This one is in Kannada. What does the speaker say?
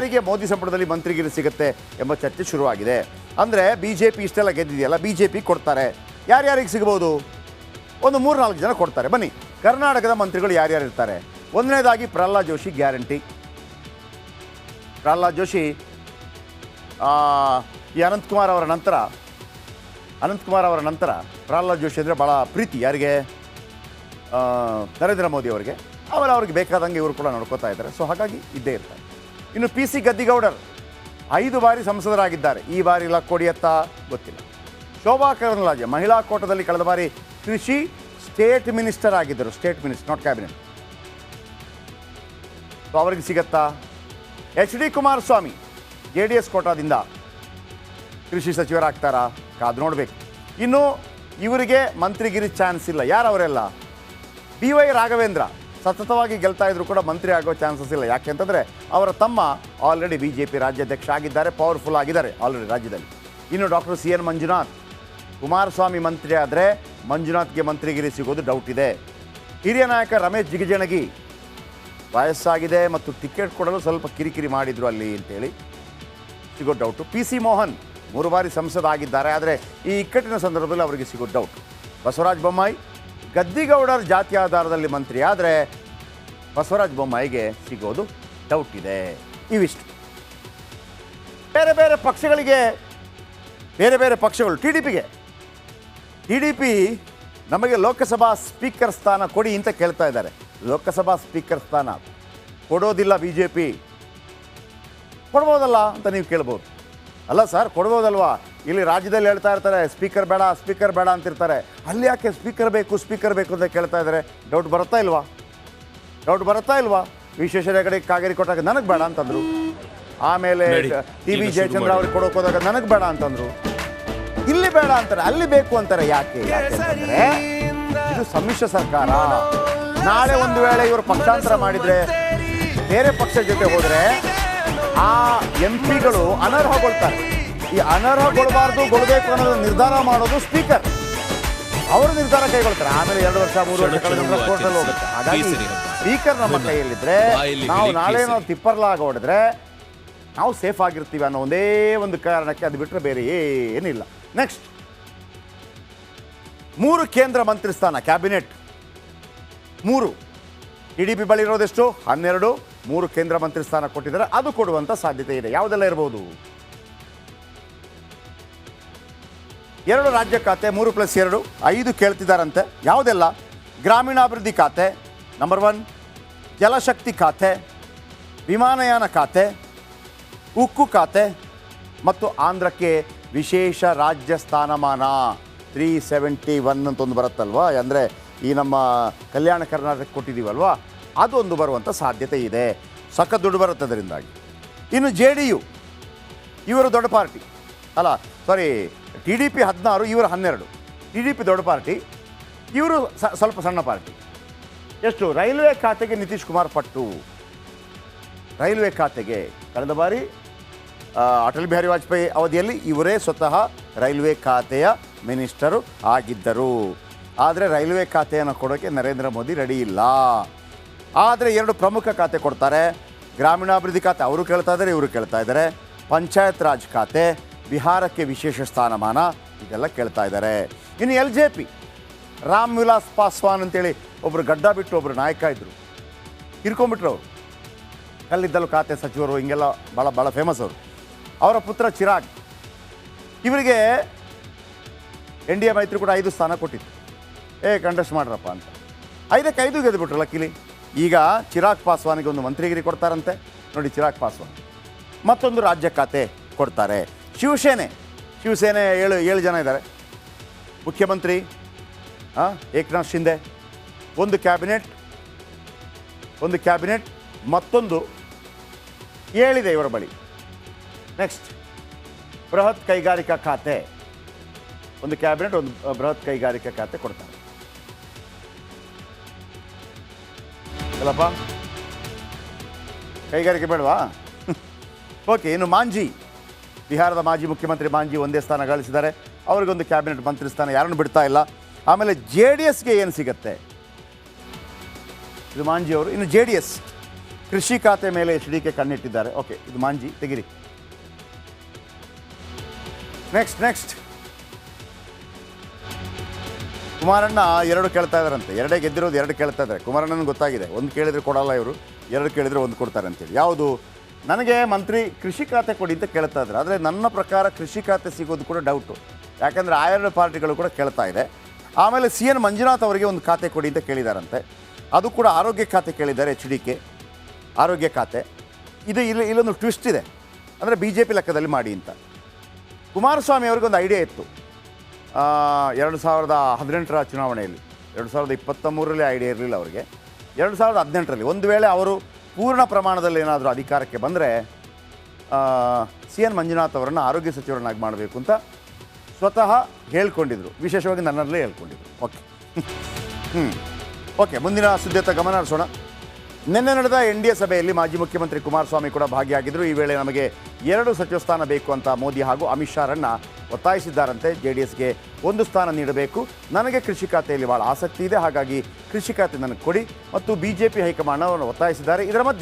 ಯಾರ್ಯಾರಿಗೆ ಮೋದಿ ಸಂಪುಟದಲ್ಲಿ ಮಂತ್ರಿಗಿರಿ ಸಿಗುತ್ತೆ ಎಂಬ ಚರ್ಚೆ ಶುರುವಾಗಿದೆ. ಅಂದರೆ ಬಿ ಜೆ ಪಿ ಇಷ್ಟೆಲ್ಲ ಗೆದ್ದಿದೆಯಲ್ಲ ಬಿ ಜೆ ಪಿ ಕೊಡ್ತಾರೆ. ಯಾರ್ಯಾರಿಗೆ ಸಿಗ್ಬೋದು? ಒಂದು ಮೂರು ನಾಲ್ಕು ಜನ ಕೊಡ್ತಾರೆ. ಬನ್ನಿ, ಕರ್ನಾಟಕದ ಮಂತ್ರಿಗಳು ಯಾರ್ಯಾರು ಇರ್ತಾರೆ? ಒಂದನೇದಾಗಿ ಪ್ರಹ್ಲಾದ್ ಜೋಶಿ ಗ್ಯಾರಂಟಿ. ಪ್ರಹ್ಲಾದ್ ಜೋಶಿ ಈ ಅನಂತಕುಮಾರ್ ಅವರ ನಂತರ ಅನಂತಕುಮಾರ್ ಅವರ ನಂತರ ಪ್ರಹ್ಲಾದ್ ಜೋಶಿ ಅಂದರೆ ಭಾಳ ಪ್ರೀತಿ. ಯಾರಿಗೆ? ನರೇಂದ್ರ ಮೋದಿ ಅವರಿಗೆ. ಆಮೇಲೆ ಅವ್ರಿಗೆ ಬೇಕಾದಂಗೆ ಇವರು ಕೂಡ ನೋಡ್ಕೋತಾ ಇದ್ದಾರೆ. ಸೊ ಹಾಗಾಗಿ ಇದ್ದೇ ಇರ್ತಾರೆ. ಇನ್ನು ಪಿ ಸಿ ಗದ್ದಿಗೌಡರ್ ಐದು ಬಾರಿ ಸಂಸದರಾಗಿದ್ದಾರೆ. ಈ ಬಾರಿ ಇಲ್ಲ ಕೊಡಿಯತ್ತ ಗೊತ್ತಿಲ್ಲ. ಶೋಭಾ ಕರಂದ್ಲಾಜೆ ಮಹಿಳಾ ಕೋಟದಲ್ಲಿ ಕಳೆದ ಬಾರಿ ಕೃಷಿ ಸ್ಟೇಟ್ ಮಿನಿಸ್ಟರ್ ಆಗಿದ್ದರು. State minister not cabinet so ಅವರಿಗೆ ಸಿಗತ್ತಾ? H D Kumaraswamy, J D S ಕೋಟಾದಿಂದ ಕೃಷಿ ಸಚಿವರಾಗ್ತಾರಾ? ಕಾದು ನೋಡಬೇಕು. ಇನ್ನು ಇವರಿಗೆ ಮಂತ್ರಿಗಿರಿ ಚಾನ್ಸ್ ಇಲ್ಲ. ಯಾರವರೆಲ್ಲ? ಬಿ ವೈ ರಾಘವೇಂದ್ರ ಸತತವಾಗಿ ಗೆಲ್ತಾ ಇದ್ರು ಕೂಡ ಮಂತ್ರಿ ಆಗೋ ಚಾನ್ಸಸ್ ಇಲ್ಲ. ಯಾಕೆ ಅಂತಂದರೆ ಅವರ ತಮ್ಮ ಆಲ್ರೆಡಿ ಬಿ ಜೆ ಪಿ ರಾಜ್ಯಾಧ್ಯಕ್ಷ ಆಗಿದ್ದಾರೆ ಪವರ್ಫುಲ್ ಆಗಿದ್ದಾರೆ ಆಲ್ರೆಡಿ ರಾಜ್ಯದಲ್ಲಿ. ಇನ್ನು doctor C N Manjunath, Kumaraswamy ಮಂತ್ರಿ ಆದರೆ ಮಂಜುನಾಥ್ಗೆ ಮಂತ್ರಿಗಿರಿ ಸಿಗೋದು ಡೌಟ್ ಇದೆ. ಹಿರಿಯ ನಾಯಕ ರಮೇಶ್ ಜಿಗಜಣಗಿ ವಯಸ್ಸಾಗಿದೆ ಮತ್ತು ಟಿಕೆಟ್ ಕೊಡಲು ಸ್ವಲ್ಪ ಕಿರಿಕಿರಿ ಮಾಡಿದರು ಅಲ್ಲಿ ಅಂತೇಳಿ ಸಿಗೋ ಡೌಟು ಪಿ ಸಿ ಮೋಹನ್ ಮೂರು ಬಾರಿ ಸಂಸದ ಆಗಿದ್ದಾರೆ, ಆದರೆ ಈ ಇಕ್ಕಟ್ಟಿನ ಸಂದರ್ಭದಲ್ಲಿ ಅವರಿಗೆ ಸಿಗೋ ಡೌಟ್ ಬಸವರಾಜ ಬೊಮ್ಮಾಯಿ ಗದ್ದಿಗೌಡರ ಜಾತಿ ಆಧಾರದಲ್ಲಿ ಮಂತ್ರಿ ಆದರೆ ಬಸವರಾಜ ಬೊಮ್ಮಾಯಿಗೆ ಸಿಗೋದು ಡೌಟ್ ಇದೆ. ಇವಿಷ್ಟು. ಬೇರೆ ಬೇರೆ ಪಕ್ಷಗಳಿಗೆ, ಬೇರೆ ಬೇರೆ ಪಕ್ಷಗಳು, ಟಿ ಡಿ ಪಿಗೆ. ಟಿ ಡಿ ಪಿ ನಮಗೆ ಲೋಕಸಭಾ ಸ್ಪೀಕರ್ ಸ್ಥಾನ ಕೊಡಿ ಅಂತ ಕೇಳ್ತಾ ಇದ್ದಾರೆ. ಲೋಕಸಭಾ ಸ್ಪೀಕರ್ ಸ್ಥಾನ ಕೊಡೋದಿಲ್ಲ ಬಿ ಜೆ ಪಿ. ಕೊಡ್ಬೋದಲ್ಲ ಅಂತ ನೀವು ಕೇಳ್ಬೋದು. ಅಲ್ಲ ಸರ್, ಕೊಡ್ಬೋದಲ್ವಾ? ಇಲ್ಲಿ ರಾಜ್ಯದಲ್ಲಿ ಹೇಳ್ತಾ ಇರ್ತಾರೆ ಸ್ಪೀಕರ್ ಬೇಡ ಸ್ಪೀಕರ್ ಬೇಡ ಅಂತಿರ್ತಾರೆ. ಅಲ್ಲಿ ಯಾಕೆ ಸ್ಪೀಕರ್ ಬೇಕು ಸ್ಪೀಕರ್ ಬೇಕು ಅಂತ ಕೇಳ್ತಾ ಇದ್ದಾರೆ? ಡೌಟ್ ಬರುತ್ತಾ ಇಲ್ವಾ? ಡೌಟ್ ಬರುತ್ತಾ ಇಲ್ವಾ? ವಿಶ್ವೇಶ್ವರ ಹೆಗಡೆ ಕಾಗೇರಿ ಕೊಟ್ಟಾಗ ನನಗೆ ಬೇಡ ಅಂತಂದ್ರು. ಆಮೇಲೆ ಟಿ ವಿ ಜಯಚಂದ್ರ. ಅವ್ರಿಗೆ ಕೊಡೋಕೆ ಹೋದಾಗ ನನಗೆ ಬೇಡ ಅಂತಂದ್ರು. ಇಲ್ಲಿ ಬೇಡ ಅಂತಾರೆ ಅಲ್ಲಿ ಬೇಕು ಅಂತಾರೆ ಯಾಕೆ ಇದು ಸಮ್ಮಿಶ್ರ ಸರ್ಕಾರ. ನಾಳೆ ಒಂದು ವೇಳೆ ಇವರು ಪಕ್ಷಾಂತರ ಮಾಡಿದ್ರೆ ಬೇರೆ ಪಕ್ಷ ಜೊತೆ ಹೋದರೆ ಆ ಎಂ ಪಿಗಳು ಅನರ್ಹಗೊಳ್ತಾರೆ. ಈ ಅನರ್ಹ ಕೊಡಬಾರ್ದು ಕೊಡಬೇಕು ಅನ್ನೋದು ನಿರ್ಧಾರ ಮಾಡೋದು ಸ್ಪೀಕರ್ ಅವರು ನಿರ್ಧಾರ ಕೈಗೊಳ್ತಾರೆ. ಆಮೇಲೆ ಎರಡು ವರ್ಷ ಮೂರು ವರ್ಷ ಕಳೆದ ನಂತರ ಕೋರ್ಟಲ್ಲಿ ಹೋಗುತ್ತೆ. ಹಾಗಾಗಿ. ಸ್ಪೀಕರ್ ನಮ್ಮ ಕೈಯಲ್ಲಿದ್ರೆ ನಾವು ನಾಳೆ. ನಾವು ತಿಪ್ಪರ್ಲಾಗ ಹೊಡೆದ್ರೆ ನಾವು ಸೇಫ್ ಆಗಿರ್ತೀವಿ ಅನ್ನೋ ಒಂದೇ ಒಂದು ಕಾರಣಕ್ಕೆ ಅದು ಬಿಟ್ಟರೆ ಬೇರೆ ಏನಿಲ್ಲ. ನೆಕ್ಸ್ಟ್ ಮೂರು ಕೇಂದ್ರ ಮಂತ್ರಿ ಸ್ಥಾನ ಕ್ಯಾಬಿನೆಟ್ ಮೂರು. ಟಿ ಡಿ ಪಿ ಬಳಿ ಇರೋದೆಷ್ಟು? ಹನ್ನೆರಡು. ಮೂರು ಕೇಂದ್ರ ಮಂತ್ರಿ ಸ್ಥಾನ ಕೊಟ್ಟಿದ್ದಾರೆ. ಅದು ಕೊಡುವಂಥ ಸಾಧ್ಯತೆ ಇದೆ. ಯಾವುದೆಲ್ಲ ಇರ್ಬೋದು? ಎರಡು ರಾಜ್ಯ ಖಾತೆ, ಮೂರು ಪ್ಲಸ್ ಎರಡು, ಐದು ಕೇಳ್ತಿದ್ದಾರಂತೆ. ಯಾವುದೆಲ್ಲ? ಗ್ರಾಮೀಣಾಭಿವೃದ್ಧಿ ಖಾತೆ ನಂಬರ್ ಒನ್ ಜಲಶಕ್ತಿ ಖಾತೆ, ವಿಮಾನಯಾನ ಖಾತೆ, ಉಕ್ಕು ಖಾತೆ ಮತ್ತು ಆಂಧ್ರಕ್ಕೆ ವಿಶೇಷ ರಾಜ್ಯ ಸ್ಥಾನಮಾನ. ತ್ರೀ ಸೆವೆಂಟಿ ಒನ್ ಅಂತ ಒಂದು ಬರುತ್ತಲ್ವಾ? ಅಂದರೆ ಈ ನಮ್ಮ ಕಲ್ಯಾಣ ಕರ್ನಾಟಕ ಕೊಟ್ಟಿದ್ದೀವಲ್ವಾ? ಅದೊಂದು ಬರುವಂಥ ಸಾಧ್ಯತೆ ಇದೆ. ಸಖತ್ ದುಡ್ಡು ಬರುತ್ತೆ ಅದರಿಂದಾಗಿ. ಇನ್ನು ಜೆ ಡಿ ಯು, ಇವರು ದೊಡ್ಡ ಪಾರ್ಟಿ. ಅಲ್ಲ ಸಾರಿ ಟಿ ಡಿ ಪಿ ಹದಿನಾರು, ಇವರು ಹನ್ನೆರಡು. ಟಿ ಡಿ ಪಿ ದೊಡ್ಡ ಪಾರ್ಟಿ, ಇವರು ಸ್ವಲ್ಪ ಸಣ್ಣ ಪಾರ್ಟಿ. ಎಷ್ಟು? ರೈಲ್ವೆ ಖಾತೆಗೆ ನಿತೀಶ್ ಕುಮಾರ್ ಪಟ್ಟು. ರೈಲ್ವೆ ಖಾತೆಗೆ ಕಳೆದ ಬಾರಿ ಅಟಲ್ ಬಿಹಾರಿ ವಾಜಪೇಯಿ ಅವಧಿಯಲ್ಲಿ ಇವರೇ ಸ್ವತಃ ರೈಲ್ವೆ ಖಾತೆಯ ಮಿನಿಸ್ಟರು ಆಗಿದ್ದರು. ಆದರೆ ರೈಲ್ವೆ ಖಾತೆಯನ್ನು ಕೊಡೋಕ್ಕೆ ನರೇಂದ್ರ ಮೋದಿ ರೆಡಿ ಇಲ್ಲ. ಆದರೆ ಎರಡು ಪ್ರಮುಖ ಖಾತೆ ಕೊಡ್ತಾರೆ. ಗ್ರಾಮೀಣಾಭಿವೃದ್ಧಿ ಖಾತೆ, ಅವರು ಕೇಳ್ತಾ ಇದ್ದಾರೆ, ಇವರು ಕೇಳ್ತಾ ಇದ್ದಾರೆ. ಪಂಚಾಯತ್ ರಾಜ್ ಖಾತೆ ಬಿಹಾರಕ್ಕೆ ವಿಶೇಷ ಸ್ಥಾನಮಾನ ಇದೆಲ್ಲ ಕೇಳ್ತಾ ಇದ್ದಾರೆ. ಇನ್ನು L J P, Ram Vilas Paswan ಅಂತೇಳಿ ಒಬ್ಬರು ಗಡ್ಡ ಬಿಟ್ಟು ಒಬ್ಬರು ನಾಯಕ ಇದ್ದರು ಹಿರ್ಕೊಂಡ್ಬಿಟ್ರು ಅವರು. ಕಲ್ಲಿದ್ದಲು ಖಾತೆ ಸಚಿವರು, ಹಿಂಗೆಲ್ಲ ಭಾಳ ಭಾಳ ಫೇಮಸ್ ಅವರು. ಅವರ ಪುತ್ರ ಚಿರಾಗ್. ಇವರಿಗೆ ಎನ್ ಡಿ ಎ ಮೈತ್ರಿ ಕೂಡ ಐದು ಸ್ಥಾನ ಕೊಟ್ಟಿತ್ತು. ಏ ಕಂಟೆಸ್ಟ್ ಮಾಡ್ರಪ್ಪ ಅಂತ. ಐದಕ್ಕೆ ಐದು ಗೆದ್ದುಬಿಟ್ರು ಲಕ್ಕಿಲಿ ಈಗ ಚಿರಾಗ್ ಪಾಸ್ವಾನಿಗೆ ಒಂದು ಮಂತ್ರಿಗಿರಿ ಕೊಡ್ತಾರಂತೆ. ನೋಡಿ ಚಿರಾಗ್ ಪಾಸ್ವಾನ್. ಮತ್ತೊಂದು ರಾಜ್ಯ ಖಾತೆ ಕೊಡ್ತಾರೆ. ಶಿವಸೇನೆ ಶಿವಸೇನೆ ಏಳು ಏಳು ಜನ ಇದ್ದಾರೆ. ಮುಖ್ಯಮಂತ್ರಿ ಹಾಂ ಏಕನಾಥ್ ಶಿಂದೆ, ಒಂದು ಕ್ಯಾಬಿನೆಟ್ ಒಂದು ಕ್ಯಾಬಿನೆಟ್, ಮತ್ತೊಂದು ಏಳಿದೆ ಇವರ ಬಳಿ. ನೆಕ್ಸ್ಟ್ ಬೃಹತ್ ಕೈಗಾರಿಕಾ ಖಾತೆ. ಒಂದು ಕ್ಯಾಬಿನೆಟ್, ಒಂದು ಬೃಹತ್ ಕೈಗಾರಿಕಾ ಖಾತೆ ಕೊಡ್ತಾರೆ. ಅಲ್ಲಪ್ಪ ಕೈಗಾರಿಕೆ ಬೇಡವಾ? ಓಕೆ ಇನ್ನು ಮಾಂಜಿ. ಬಿಹಾರದ ಮಾಜಿ ಮುಖ್ಯಮಂತ್ರಿ ಮಾಂಜಿ ಒಂದೇ ಸ್ಥಾನ ಗಳಿಸಿದ್ದಾರೆ. ಅವರಿಗೊಂದು ಕ್ಯಾಬಿನೆಟ್ ಮಂತ್ರಿ ಸ್ಥಾನ ಯಾರನ್ನು ಬಿಡ್ತಾ ಇಲ್ಲ. ಆಮೇಲೆ ಜೆ ಡಿ ಎಸ್ಗೆ ಏನು ಸಿಗತ್ತೆ? ಇದು ಮಾಂಜಿ ಅವರು. ಇನ್ನು ಜೆ ಡಿ ಎಸ್ ಕೃಷಿ ಖಾತೆ ಮೇಲೆ ಎಚ್ ಡಿ ಕೆ ಕಣ್ಣಿಟ್ಟಿದ್ದಾರೆ. ಓಕೆ, ಇದು ಮಾಂಜಿ. ತೆಗಿರಿ. ನೆಕ್ಸ್ಟ್ ನೆಕ್ಸ್ಟ್ ಕುಮಾರಣ್ಣ ಎರಡು ಕೇಳ್ತಾ ಇದಾರಂತೆ ಎರಡೇ ಗೆದ್ದಿರೋದು ಎರಡು ಕೇಳ್ತಾ ಇದ್ದಾರೆ. ಕುಮಾರಣ್ಣನ ಗೊತ್ತಾಗಿದೆ. ಒಂದು ಕೇಳಿದ್ರೆ ಕೊಡಲ್ಲ ಇವರು. ಎರಡು ಕೇಳಿದ್ರೆ ಒಂದು ಕೊಡ್ತಾರೆ ಅಂತೇಳಿ. ಯಾವುದು? ನನಗೆ ಮಂತ್ರಿ ಕೃಷಿ ಖಾತೆ ಕೊಡಿ ಅಂತ ಕೇಳ್ತಾ ಇದ್ದಾರೆ ಆದರೆ ನನ್ನ ಪ್ರಕಾರ ಕೃಷಿ ಖಾತೆ ಸಿಗೋದು ಕೂಡ ಡೌಟು ಯಾಕಂದರೆ ಆ ಎರಡು ಪಾರ್ಟಿಗಳು ಕೂಡ ಕೇಳ್ತಾ ಇದೆ. ಆಮೇಲೆ ಸಿ ಎನ್ ಮಂಜುನಾಥ್ ಅವರಿಗೆ ಒಂದು ಖಾತೆ ಕೊಡಿ ಅಂತ ಕೇಳಿದಾರಂತೆ. ಅದು ಕೂಡ ಆರೋಗ್ಯ ಖಾತೆ ಕೇಳಿದ್ದಾರೆ ಎಚ್ ಡಿ ಕೆ. ಆರೋಗ್ಯ ಖಾತೆ. ಇದು ಇಲ್ಲಿ ಇಲ್ಲೊಂದು ಟ್ವಿಸ್ಟ್ ಇದೆ. ಅಂದರೆ ಬಿ ಜೆ ಪಿ ಲೆಕ್ಕದಲ್ಲಿ ಮಾಡಿ ಅಂತ. ಕುಮಾರಸ್ವಾಮಿ ಅವ್ರಿಗೊಂದು ಐಡಿಯಾ ಇತ್ತು. ಎರಡು ಸಾವಿರದ ಹದಿನೆಂಟರ ಚುನಾವಣೆಯಲ್ಲಿ. ಎರಡು ಸಾವಿರದ ಇಪ್ಪತ್ತ ಮೂರರಲ್ಲಿ ಐಡಿಯಾ ಇರಲಿಲ್ಲ ಅವರಿಗೆ. ಎರಡು ಸಾವಿರದ ಹದಿನೆಂಟರಲ್ಲಿ. ಒಂದು ವೇಳೆ ಅವರು ಪೂರ್ಣ ಪ್ರಮಾಣದಲ್ಲಿ ಏನಾದರೂ ಅಧಿಕಾರಕ್ಕೆ ಬಂದರೆ ಸಿ ಎನ್ ಮಂಜುನಾಥ್ ಅವರನ್ನು ಆರೋಗ್ಯ ಸಚಿವರನ್ನಾಗಿ ಮಾಡಬೇಕು ಅಂತ ಸ್ವತಃ ಹೇಳ್ಕೊಂಡಿದ್ರು. ವಿಶೇಷವಾಗಿ ನನ್ನಲ್ಲೇ ಹೇಳ್ಕೊಂಡಿದ್ರು. ಓಕೆ. ಹ್ಞೂ ಓಕೆ, ಮುಂದಿನ ಸುದ್ದಿಯತ್ತ ಗಮನ ಹರಿಸೋಣ. ನಿನ್ನೆ ನಡೆದ ಎನ್ ಡಿ ಎ ಸಭೆಯಲ್ಲಿ ಮಾಜಿ ಮುಖ್ಯಮಂತ್ರಿ ಕುಮಾರಸ್ವಾಮಿ ಕೂಡ ಭಾಗಿಯಾಗಿದ್ದರು ಈ ವೇಳೆ ನಮಗೆ ಎರಡು ಸಚಿವ ಸ್ಥಾನ ಬೇಕು ಅಂತ ಮೋದಿ ಹಾಗೂ ಅಮಿತ್ ಶಾರನ್ನ ಒತ್ತಾಯಿಸಿದ್ದಾರಂತೆ ಜೆ ಡಿ ಎಸ್ಗೆ ಒಂದು ಸ್ಥಾನ ನೀಡಬೇಕು. ನನಗೆ ಕೃಷಿ ಖಾತೆಯಲ್ಲಿ ಭಾಳ ಆಸಕ್ತಿ ಇದೆ. ಹಾಗಾಗಿ ಕೃಷಿ ಖಾತೆ ನನಗೆ ಕೊಡಿ. ಮತ್ತು ಬಿ ಜೆ ಪಿ ಹೈಕಮಾಂಡ್ ಅವರನ್ನು ಒತ್ತಾಯಿಸಿದ್ದಾರೆ. ಇದರ ಮಧ್ಯೆ